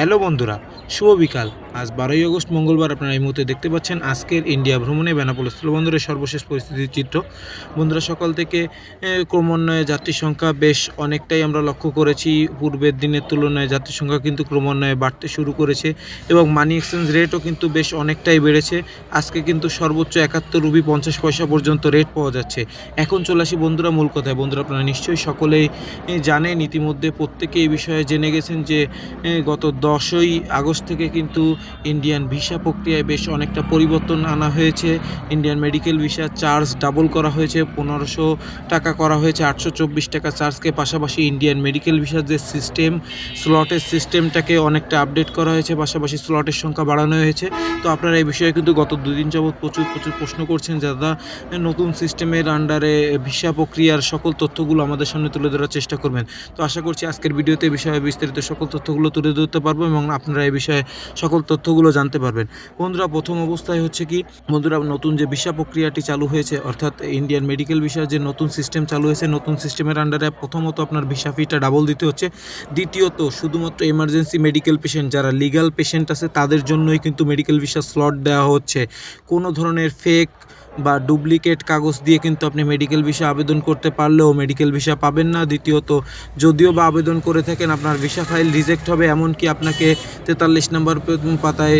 Hello বন্ধুরা শুভ বিকাল। আজ বারোই আগস্ট, মঙ্গলবার আপনারা এই মুহূর্তে দেখতে পাচ্ছেন আজকের ইন্ডিয়া ভ্রমণে বেনাপোল স্থলবন্দরের সর্বশেষ পরিস্থিতির চিত্র। বন্ধুরা, সকাল থেকে ক্রমান্বয়ে যাত্রী সংখ্যা বেশ অনেকটাই আমরা লক্ষ্য করেছি। পূর্বের দিনের তুলনায় যাত্রী সংখ্যা কিন্তু ক্রমান্বয়ে বাড়তে শুরু করেছে এবং মানি এক্সচেঞ্জ রেটও কিন্তু বেশ অনেকটাই বেড়েছে। আজকে কিন্তু সর্বোচ্চ একাত্তর রুপি পঞ্চাশ পয়সা পর্যন্ত রেট পাওয়া যাচ্ছে। এখন চলে আসি বন্ধুরা মূল কথায়। বন্ধুরা, আপনারা নিশ্চয়ই সকলেই জানেন ইতিমধ্যে প্রত্যেকে এই বিষয়ে জেনে গেছেন যে গত দশই আগস্ট থেকে কিন্তু ইন্ডিয়ান ভিসা প্রক্রিয়ায় বেশ অনেকটা পরিবর্তন আনা হয়েছে। Indian medical visa charge double করা হয়েছে, পনেরোশো টাকা করা হয়েছে, আটশো চব্বিশ টাকা চার্জকে। পাশাপাশি ইন্ডিয়ান মেডিকেল ভিসার যে সিস্টেম, স্লটের সিস্টেমটাকে অনেকটা আপডেট করা হয়েছে, পাশাপাশি স্লটের সংখ্যা বাড়ানো হয়েছে। তো আপনারা এই বিষয়ে কিন্তু গত দুদিন যাবৎ প্রচুর প্রচুর প্রশ্ন করছেন দাদা, নতুন সিস্টেমের আন্ডারে ভিসা প্রক্রিয়ার সকল তথ্যগুলো আমাদের সামনে তুলে ধরার চেষ্টা করবেন। তো আশা করছি আজকের ভিডিওতে বিষয়ে বিস্তারিত সকল তথ্যগুলো তুলে ধরতে পারব এবং আপনারা এই বিষয়ে সকল তথ্যগুলো জানতে পারবেন। বন্ধুরা, প্রথম অবস্থায় হচ্ছে কি, বন্ধুরা, নতুন যে ভিসা প্রক্রিয়াটি চালু হয়েছে, অর্থাৎ ইন্ডিয়ান মেডিকেল ভিসার যে নতুন সিস্টেম চালু হয়েছে, নতুন সিস্টেমের আন্ডারে প্রথমত আপনার ভিসা ফিটা ডাবল দিতে হচ্ছে। দ্বিতীয়ত, শুধুমাত্র এমার্জেন্সি মেডিকেল পেশেন্ট যারা লিগাল পেশেন্ট আছে, তাদের জন্যই কিন্তু মেডিকেল ভিসা স্লট দেওয়া হচ্ছে। কোনো ধরনের ফেক বা ডুপ্লিকেট কাগজ দিয়ে কিন্তু আপনি মেডিকেল ভিসা আবেদন করতে পারলেও মেডিকেল ভিসা পাবেন না। দ্বিতীয়ত, যদিও বা আবেদন করে থাকেন, আপনার ভিসা ফাইল রিজেক্ট হবে, এমনকি আপনাকে তেতাল্লিশ নম্বর পাতায়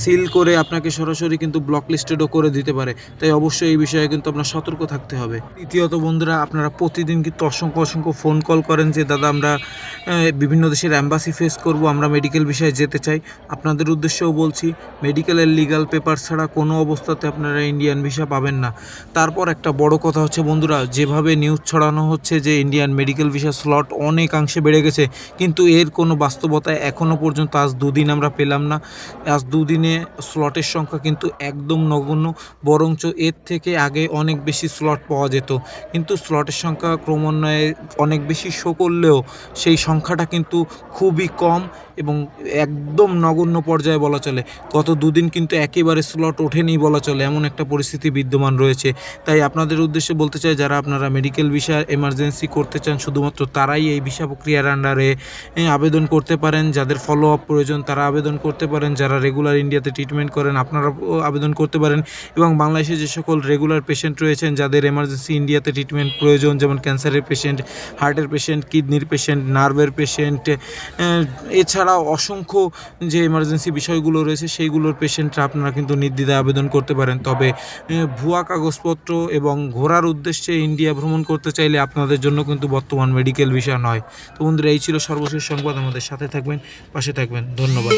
সিল করে আপনাকে সরাসরি কিন্তু ব্লক লিস্টেডও করে দিতে পারে। তাই অবশ্যই এই বিষয়ে কিন্তু আপনার সতর্ক থাকতে হবে। তৃতীয়ত বন্ধুরা, আপনারা প্রতিদিন কিন্তু অসংখ্য অসংখ্য ফোন কল করেন যে, দাদা, আমরা বিভিন্ন দেশের অ্যাম্বাসি ফেস করব, আমরা মেডিকেল বিষয়ে যেতে চাই। আপনাদের উদ্দেশ্যেও বলছি মেডিকেলের লিগাল পেপার ছাড়া কোনো অবস্থাতে আপনারা ইন্ডিয়ান ভিসা পাবেন না। তারপর একটা বড় কথা হচ্ছে বন্ধুরা, যেভাবে নিউজ ছড়ানো হচ্ছে যে ইন্ডিয়ান মেডিকেল ভিসা স্লট অনেকাংশে বেড়ে গেছে, কিন্তু এর কোনো বাস্তবতায় এখনও পর্যন্ত আজ দুদিন আমরা পেলাম না। আজ দুদিনে স্লটের সংখ্যা কিন্তু একদম নগণ্য, বরঞ্চ এর থেকে আগে অনেক বেশি স্লট পাওয়া যেত। কিন্তু স্লটের সংখ্যা ক্রমান্বয়ে অনেক বেশি শো করলেও সেই সংখ্যাটা কিন্তু খুবই কম এবং একদম নগণ্য পর্যায়ে বলা চলে। গত দুদিন কিন্তু একেবারে স্লট ওঠেনি বলা চলে, এমন একটা পরিস্থিতি বিদ্যমান রয়েছে। তাই আপনাদের উদ্দেশ্যে বলতে চাই, যারা আপনারা মেডিকেল ভিসা এমার্জেন্সি করতে চান, শুধুমাত্র তারাই এই ভিসা প্রক্রিয়ার আন্ডারে আবেদন করতে পারেন। যাদের ফলো আপ প্রয়োজন, তারা আবেদন করতে পারেন। যারা রেগুলার ইন্ডিয়াতে ট্রিটমেন্ট করেন আপনারা আবেদন করতে পারেন। এবং বাংলাদেশে যে সকল রেগুলার পেশেন্ট রয়েছেন, যাদের এমার্জেন্সি ইন্ডিয়াতে ট্রিটমেন্ট প্রয়োজন, যেমন ক্যান্সারের পেশেন্ট হার্টের পেশেন্ট কিডনির পেশেন্ট নার্ভের পেশেন্ট এছাড়াও অসংখ্য যে এমার্জেন্সি বিষয়গুলো রয়েছে, সেইগুলোর পেশেন্টরা আপনারা কিন্তু নির্দ্বিধায় আবেদন করতে পারেন। তবে ভুয়া কাগজপত্র এবং ঘোরার উদ্দেশ্যে ইন্ডিয়া ভ্রমণ করতে চাইলে আপনাদের জন্য কিন্তু বর্তমান মেডিকেল ভিসা নয়। তো বন্ধুরা, এই ছিল সর্বশেষ সংবাদ। আমাদের সাথে থাকবেন, পাশে থাকবেন। ধন্যবাদ।